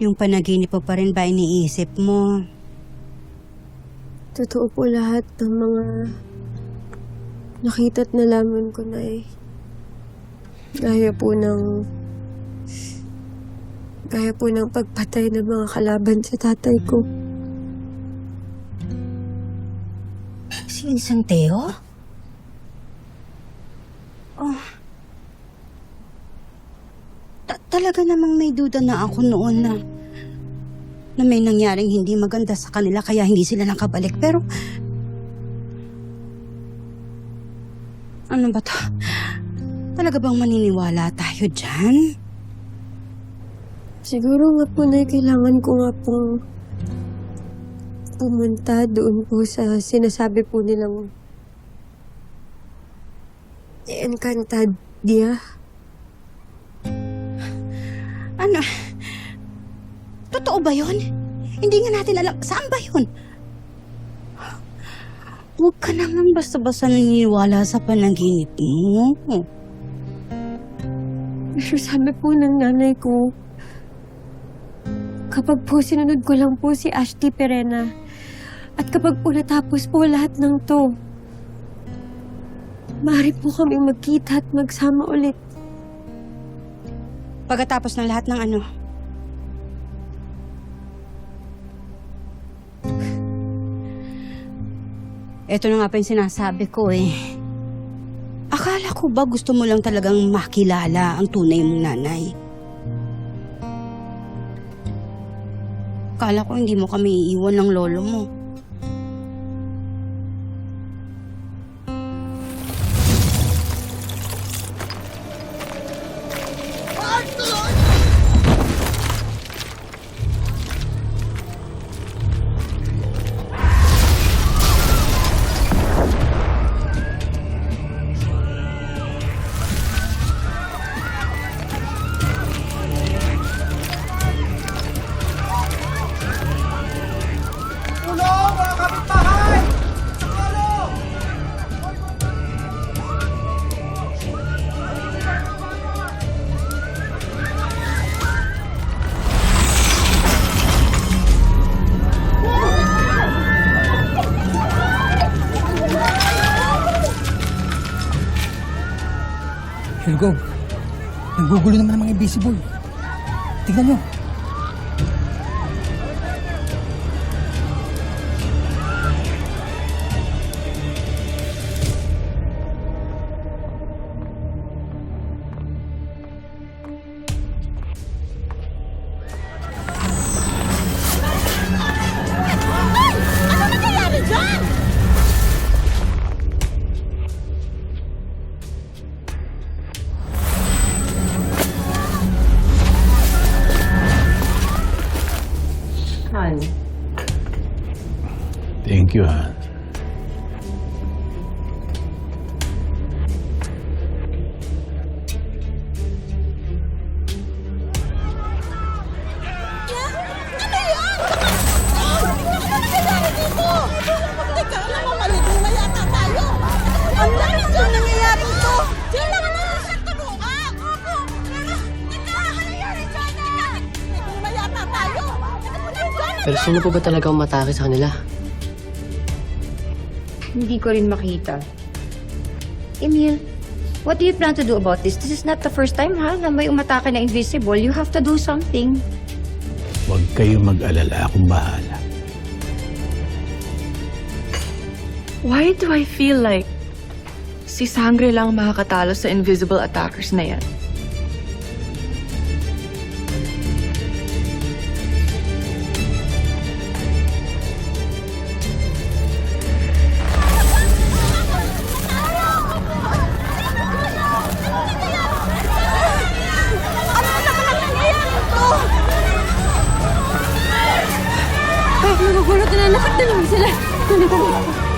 Yung panaginip mo pa rin ba iniisip mo? Totoo po lahat ng mga nakita at nalaman ko na eh. Gaya po ng... Gaya po ng pagpatay ng mga kalaban sa tatay ko. Si Insang Teo? Oh. Talaga namang may duda na ako noon na na may nangyaring hindi maganda sa kanila kaya hindi sila nakabalik. Pero, ano ba to? Talaga bang maniniwala tayo dyan? Siguro nga po na kailangan ko nga pong pumunta doon po sa sinasabi po nilang Encantadia. Ano? Totoo ba yun? Hindi nga natin alam. Saan ba yun? Huwag ka naman basta-basta naniniwala sa panaginip mo. Pero sabi po ng nanay ko, kapag po sinunod ko lang po si Ashti Perena, at kapag po natapos po lahat ng to, maaari po kami magkita at magsama ulit. Pagkatapos ng lahat ng ano, Ito na nga pa yung sinasabi ko eh. Akala ko ba gusto mo lang talagang makilala ang tunay mong nanay? Akala ko hindi mo kami iiwan ng lolo mo. Hilgog, nanggugulo naman ang mga invisible. Tignan nyo. Pero sino po ba talaga umatake sa kanila? Hindi ko rin makita. Emil, what do you plan to do about this? This is not the first time, ha, na may umatake na invisible. You have to do something. Huwag kayong mag-alala. Akong bahala. Why do I feel like si Sangre lang ang makakatalo sa invisible attackers na yan? 这里这里这里